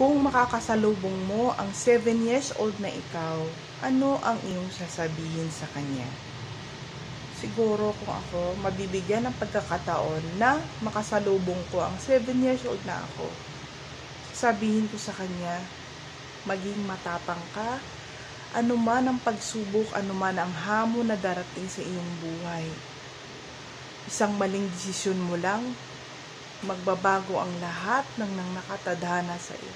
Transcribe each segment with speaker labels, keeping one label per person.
Speaker 1: Kung makakasalubong mo ang 7 years old na ikaw, ano ang iyong sasabihin sa kanya? Siguro kung ako, mabibigyan ng pagkakataon na makasalubong ko ang 7 years old na ako. Sabihin ko sa kanya, maging matapang ka, anuman ang pagsubok, anuman ang hamon na darating sa iyong buhay. Isang maling desisyon mo lang, magbabago ang lahat ng nang nakatadhana sa iyo.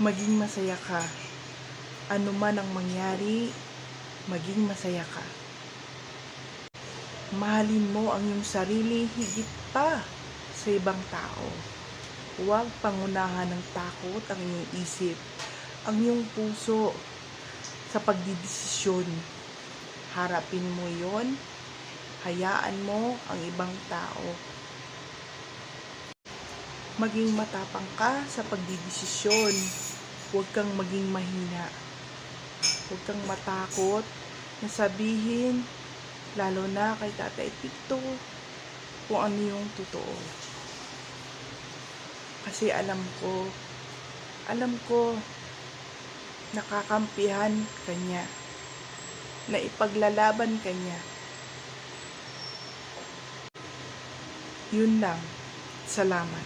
Speaker 1: Maging masaya ka. Ano man ang mangyari, maging masaya ka. Mahalin mo ang iyong sarili higit pa sa ibang tao. Huwag pangunahan ng takot ang iyong isip, ang iyong puso sa pagdidesisyon. Harapin mo yon, hayaan mo ang ibang tao. Maging matapang ka sa pagdidesisyon. Huwag kang maging mahina. Huwag kang matakot na sabihin, lalo na kay Tatay Tito, kung ano yung totoo. Kasi alam ko, alam ko, nakakampihan kanya, na ipaglalaban kanya. Yun lang. Salamat.